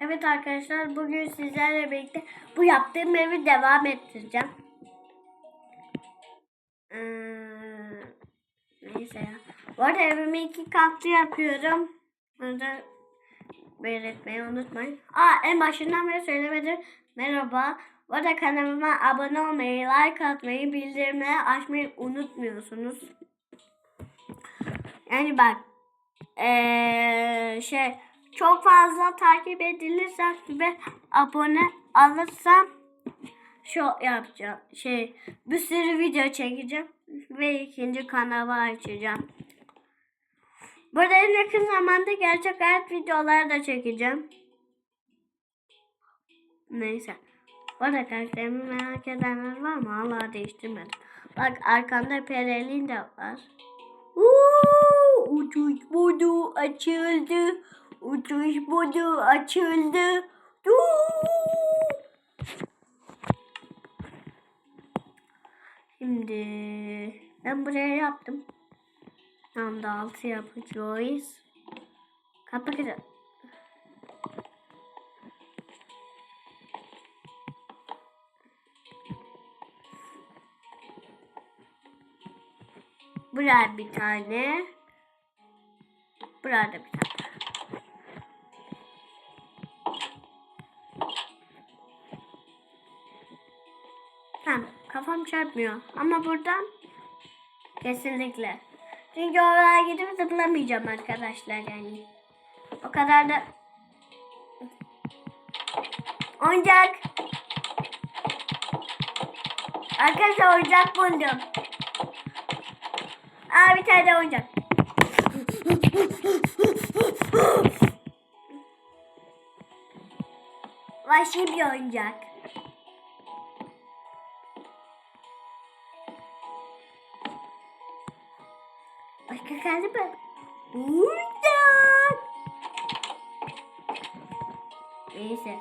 Evet arkadaşlar bugün sizlerle birlikte bu yaptığım evi devam ettireceğim. Ee, neyse ya. Bu arada evimi iki katlı yapıyorum. Bunu da belirtmeyi unutmayın. Aa en başından beri söylemedim. Merhaba. Bu arada kanalıma abone olmayı, like atmayı, bildirimleri açmayı unutmuyorsunuz. Yani bak ee, şey çok fazla takip edilirsem ve abone alırsam şu yapacağım. Şey bir sürü video çekeceğim ve ikinci kanalı açacağım. Burada en yakın zamanda gerçek hayat videoları da çekeceğim. Neyse. Bu arada karakterimi merak edenler var mı? Hala değiştirmedim. Bak arkamda Perelin de var. Uuu, uçuş modu açıldı. Uçuş modu açıldı. Şimdi ben buraya yaptım. Tam da altı yapacağız. Kapı kırı. Buraya bir tane. Burada bir tane. Çarpmıyor. Ama buradan kesinlikle. Çünkü oraya gidip zıplamayacağım arkadaşlar yani. O kadar da oyuncak. Arkadaşlar oyuncak buldum. Aa bir tane oyuncak. Vahşi bir oyuncak. Başka kaldı mı? Oyuncak. Neyse.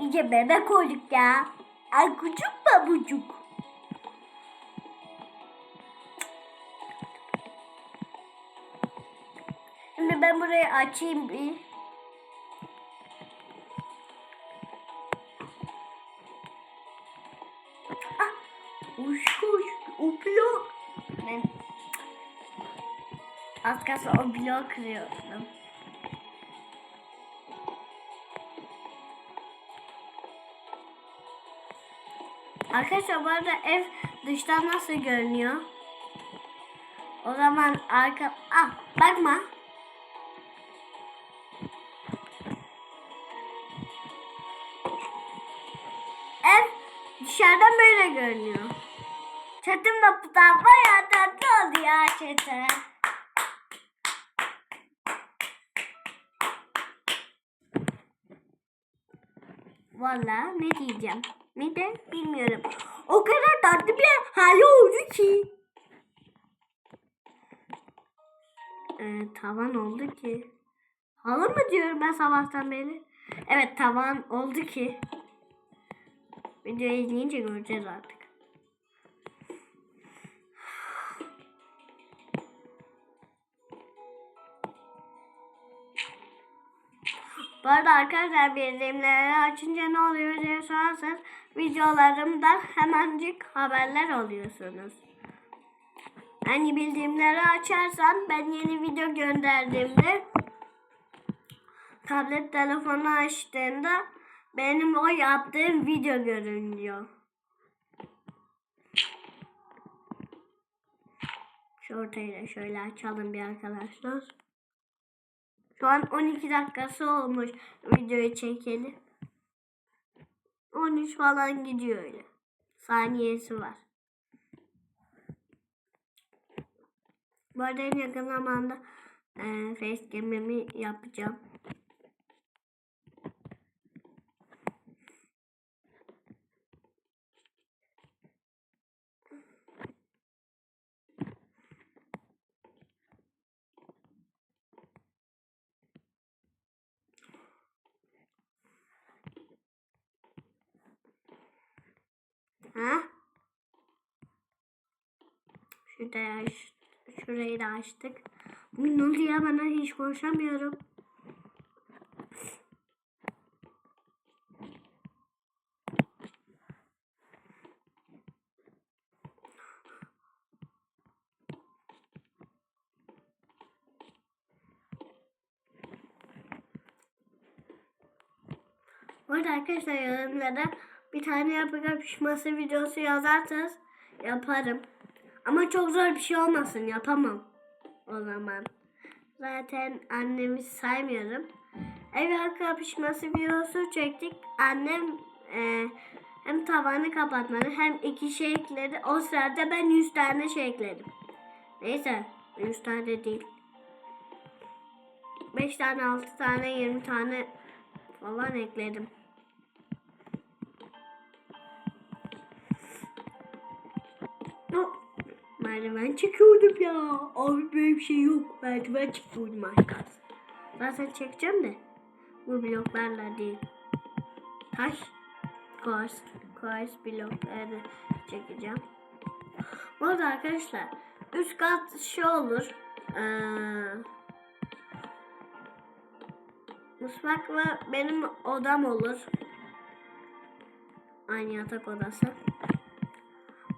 İyice bebek olduk ya. Ay küçük babucuk. Şimdi ben burayı açayım bir. Az kalsın o bloğu kırıyordum. Arkadaşlar bu arada ev dıştan nasıl görünüyor? O zaman arka... Ah bakma. Ev dışarıdan böyle görünüyor. Çatım da putan bayağı tatlı oldu ya çatı. Valla ne diyeceğim? Ne de bilmiyorum. O kadar tatlı bir hali oldu ki. Ee, tavan oldu ki. Halı mı diyorum ben sabahtan beri? Evet tavan oldu ki. Video izleyince göreceğiz artık. Bu arada arkadaşlar bildirimleri açınca ne oluyor diye sorarsanız videolarımdan hemencik haberler alıyorsunuz. Hani bildirimleri açarsan ben yeni video gönderdiğimde tablet telefonu açtığında benim o yaptığım video görünüyor. Şu ortayı da şöyle açalım bir arkadaşlar. Şu an 12 dakikası olmuş videoyu çekeli. 13 falan gidiyor öyle. Saniyesi var. Bu arada en yakın zamanda e, facecam'imi yapacağım. aç, şurayı da açtık. Bugün Nuri bana hiç konuşamıyorum. Bu arada arkadaşlar yorumlara bir tane yapacak pişmesi videosu yazarsanız yaparım. Ama çok zor bir şey olmasın yapamam o zaman. Zaten annemi saymıyorum. Ev yapı kapışması videosu çektik. Annem e, hem tavanı kapatmadı hem iki şey ekledi. O sırada ben 100 tane şey ekledim. Neyse 100 tane değil. 5 tane 6 tane 20 tane falan ekledim. Merdiven çekiyordum ya. Abi böyle bir şey yok. Merdiven çekiyordum arkadaşlar. Zaten çekeceğim de. Bu bloklarla değil. Taş. Kors. Kors blokları çekeceğim. Bu arada arkadaşlar. Üst kat şey olur. Ee, mutfak ve benim odam olur. Aynı yatak odası.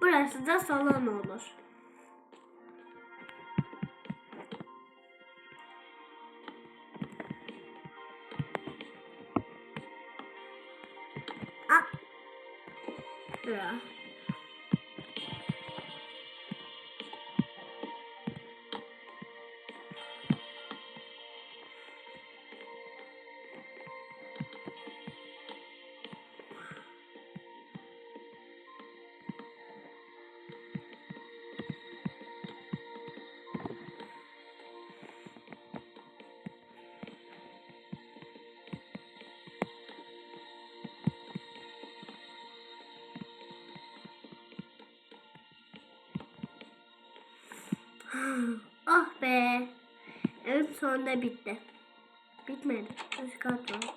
Burası da salon olur. Ah. Ya. Ah be. Evet sonunda bitti. Bitmedi. Üst kat var.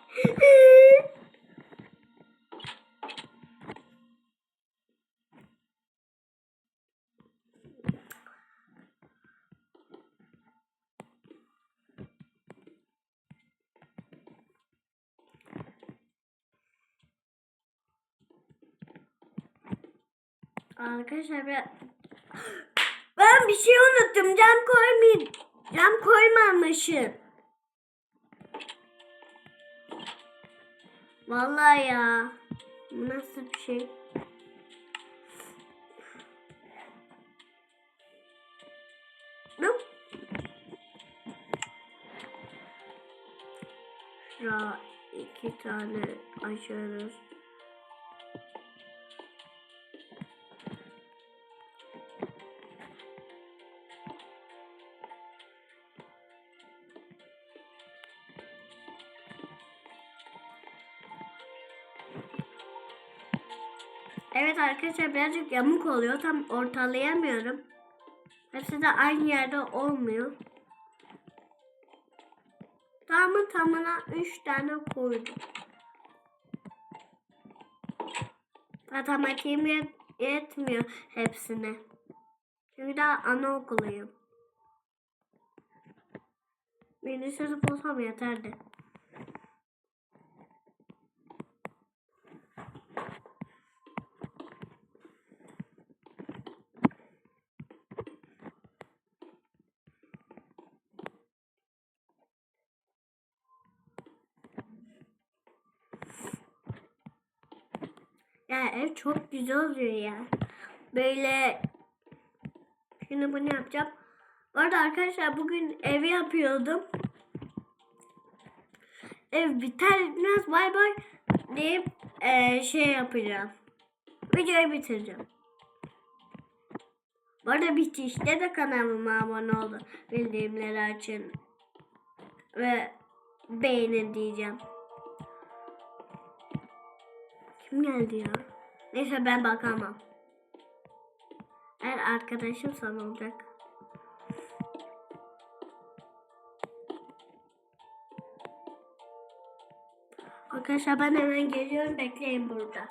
Arkadaşlar ben bir şey unuttum. Cam koymayın. Cam koymamışım. Vallahi ya. Nasıl bir şey? Nope. Şura iki tane açıyoruz. Arkadaşlar birazcık yamuk oluyor. Tam ortalayamıyorum. Hepsi de aynı yerde olmuyor. Tamı tamına 3 tane koydum. Matematiğim yet- yetmiyor hepsine. Çünkü daha anaokuluyum. Birinci sınıf olsam yeterdi. Ya ev çok güzel oluyor ya. Böyle şimdi bunu yapacağım. Bu arada arkadaşlar bugün evi yapıyordum. Ev biter bitmez bay bay deyip eee, şey yapacağım. Videoyu bitireceğim. Bu arada bitişte de kanalıma abone olun. Bildirimleri açın. Ve beğenin diyeceğim. Kim geldi ya? Neyse ben bakamam. Eğer arkadaşım sana olacak. Arkadaşlar ben hemen geliyorum. Bekleyin burada.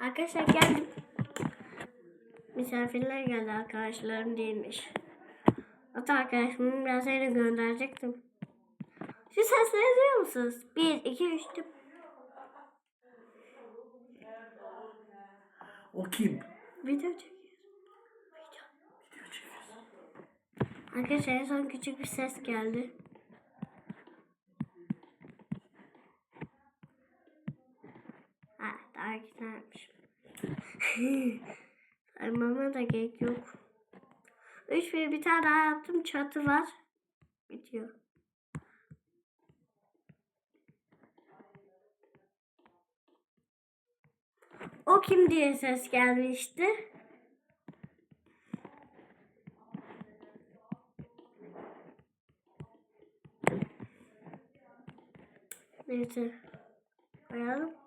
Arkadaşlar geldim. Misafirler geldi arkadaşlarım değilmiş. Hatta arkadaşımı biraz seni gönderecektim. Şu sesleri duyuyor musunuz? Bir, iki, üç, dört. O kim? Video çekiyoruz. Video. Video çekiyorsun. Arkadaşlar en son küçük bir ses geldi. Saymama da gerek yok. Üç ve bir tane daha yaptım. Çatı var. Bitiyor. O kim diye ses gelmişti. Neyse. Koyalım.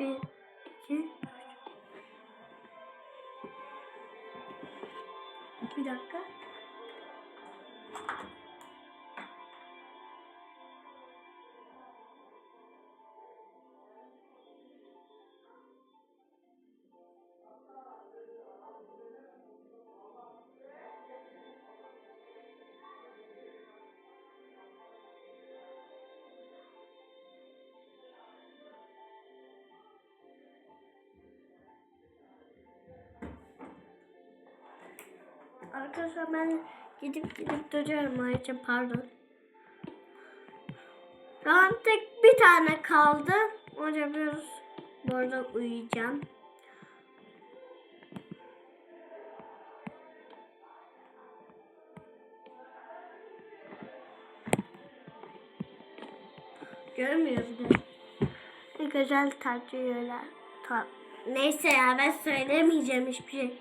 Bir, iki, üç. Bir dakika. Arkadaşlar ben gidip gidip duruyorum ayrıca pardon. An tek bir tane kaldı. Onu yapıyoruz. Bu arada uyuyacağım. Görmüyoruz güzel tartıyorlar. Ta Neyse ya ben söylemeyeceğim hiçbir şey.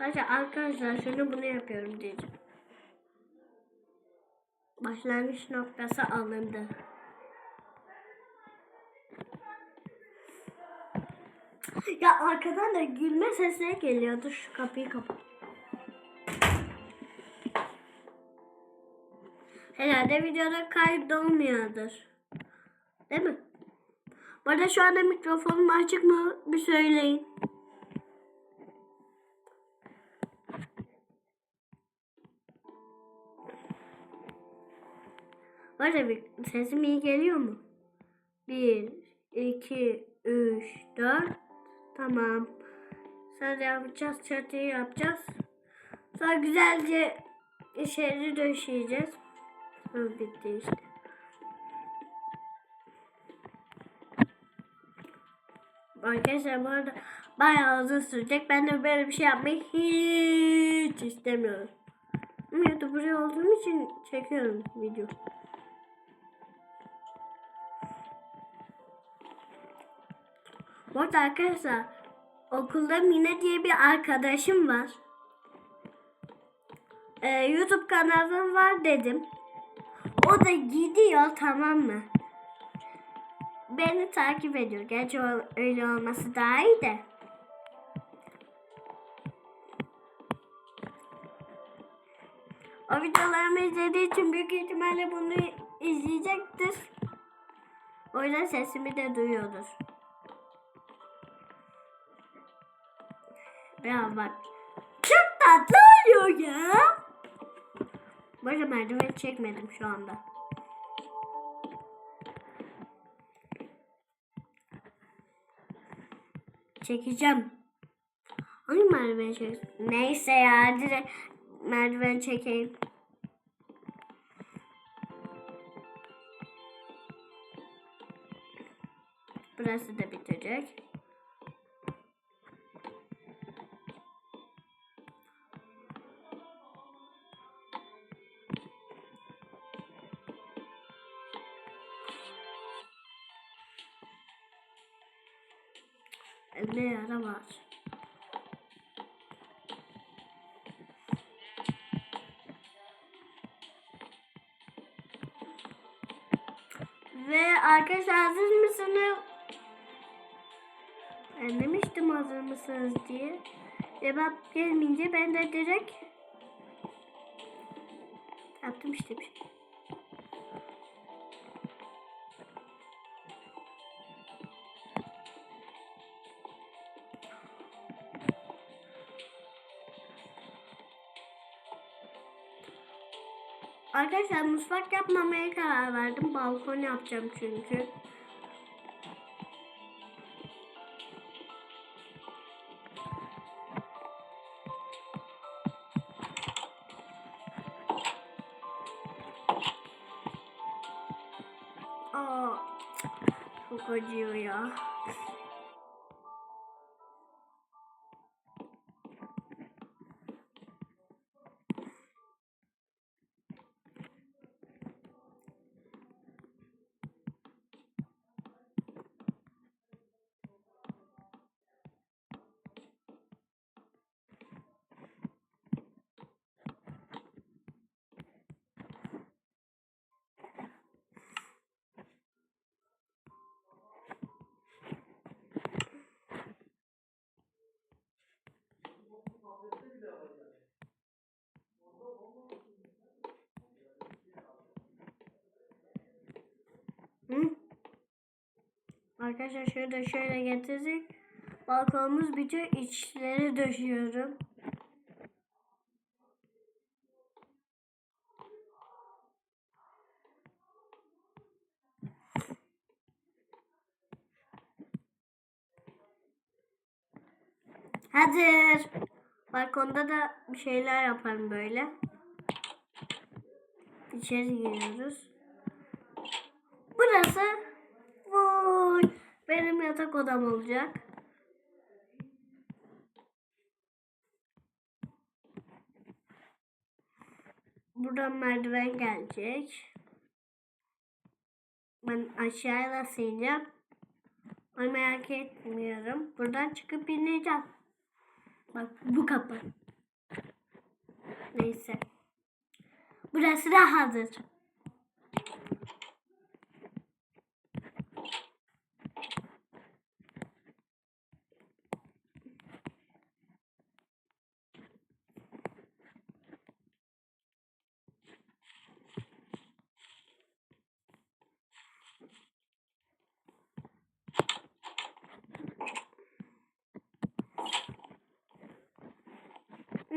Sadece arkadaşlar şunu bunu yapıyorum diyeceğim. Başlangıç noktası alındı. Ya arkadan da gülme sesleri geliyordu. Şu kapıyı kapat. Herhalde videoda kaydolmuyordur. Değil mi? Bu arada şu anda mikrofonum açık mı? Bir söyleyin. Bu arada bir sesim iyi geliyor mu? Bir, iki, üç, dört. Tamam. Sonra yapacağız. Çatıyı yapacağız. Sonra güzelce içeri döşeyeceğiz. Hı, bitti işte. Arkadaşlar bu arada bayağı uzun sürecek. Ben de böyle bir şey yapmayı hiç istemiyorum. YouTuber olduğum için çekiyorum video. Bu arada arkadaşlar okulda Mine diye bir arkadaşım var. Ee, YouTube kanalım var dedim. O da gidiyor tamam mı? Beni takip ediyor. Gerçi öyle olması daha iyi de. O videolarımı izlediği için büyük ihtimalle bunu izleyecektir. O yüzden sesimi de duyuyordur. Ya bak. Çok tatlı oluyor ya. Arada merdiven çekmedim şu anda. Çekeceğim. Hangi merdiven çek? Neyse ya direkt merdiven çekeyim. Burası da bitecek. Direkt yaptım işte bir şey. Arkadaşlar mutfak yapmamaya karar verdim. Balkon yapacağım çünkü. Arkadaşlar şöyle şöyle getirdik. Balkonumuz bitiyor. İçleri döşüyorum. Hazır. Balkonda da bir şeyler yaparım böyle. İçeri giriyoruz. Burası yatak odam olacak. Buradan merdiven gelecek. Ben aşağıya nasıl ineceğim? Ay merak etmiyorum. Buradan çıkıp ineceğim. Bak bu kapı. Neyse. Burası da hazır.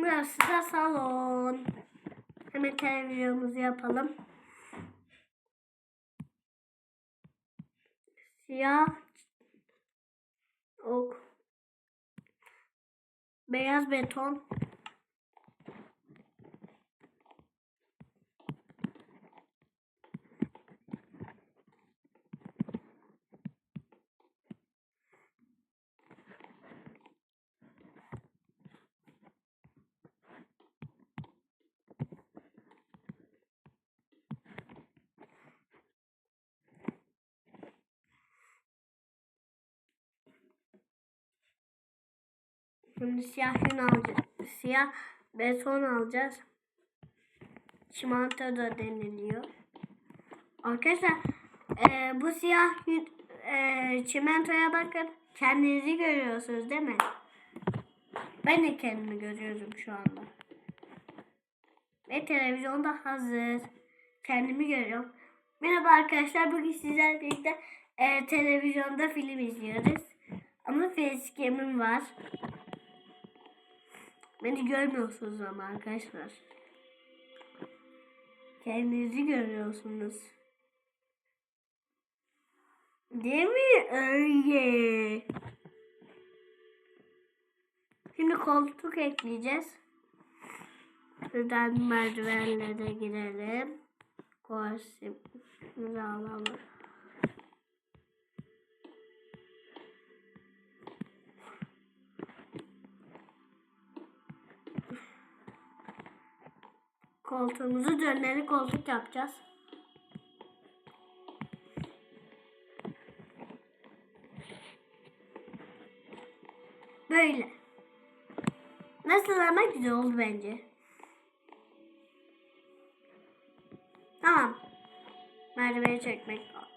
Burası da salon. Hemen televizyonumuzu yapalım. Siyah ok. Beyaz beton. Şimdi siyah yün alacağız. Siyah beton alacağız. Çimento da deniliyor. Arkadaşlar e, bu siyah yün, e, çimentoya bakın. Kendinizi görüyorsunuz değil mi? Ben de kendimi görüyorum şu anda. Ve televizyonda hazır. Kendimi görüyorum. Merhaba arkadaşlar. Bugün sizlerle birlikte e, televizyonda film izliyoruz. Ama facecam'im var. Beni görmüyorsunuz ama arkadaşlar. Kendinizi görüyorsunuz. Değil mi? Öyle. Şimdi koltuk ekleyeceğiz. Şuradan merdivenlere girelim. Kursimizi alalım. Koltuğumuzu dönmeli koltuk yapacağız. Böyle. Nasıl ama güzel oldu bence. Tamam. Merdiveni çekmek Şimdi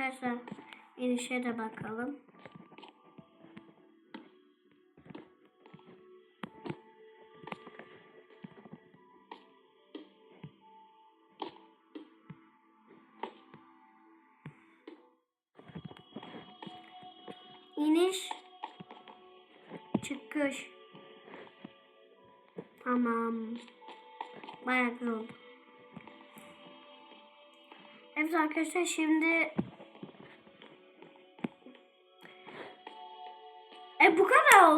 arkadaşlar inişe de bakalım. İniş. Çıkış. Tamam. Bayağı güzel oldu. Evet arkadaşlar şimdi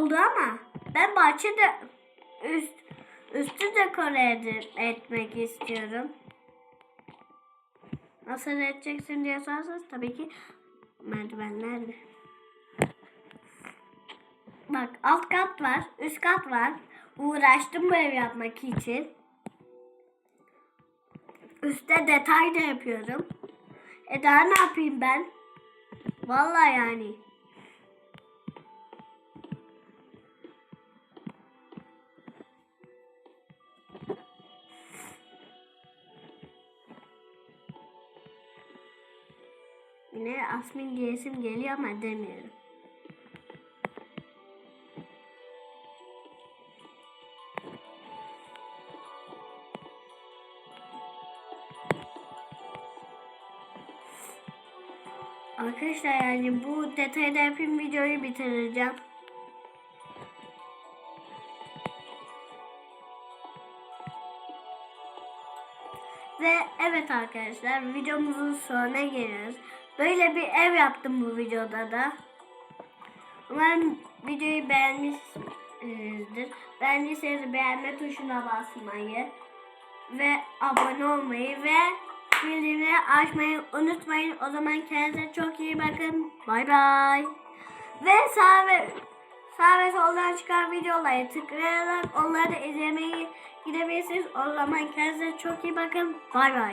oldu ama ben bahçede üst üstü dekore ed- etmek istiyorum. Nasıl edeceksin diye sorarsanız tabii ki merdivenlerle. Bak alt kat var, üst kat var. Uğraştım bu ev yapmak için. Üste detay da yapıyorum. E daha ne yapayım ben? Vallahi yani. Yine Asmin diyesim geliyor ama demiyorum. Arkadaşlar yani bu detayda yapayım videoyu bitireceğim. Ve evet arkadaşlar videomuzun sonuna geliyoruz. Böyle bir ev yaptım bu videoda da. Umarım videoyu beğenmişsinizdir. Beğendiyseniz beğenme tuşuna basmayı ve abone olmayı ve bildirimleri açmayı unutmayın. O zaman kendinize çok iyi bakın. Bay bay. Ve sağ ve sağ ve soldan çıkan videoları tıklayarak onları da izlemeyi gidebilirsiniz. O zaman kendinize çok iyi bakın. Bay bay.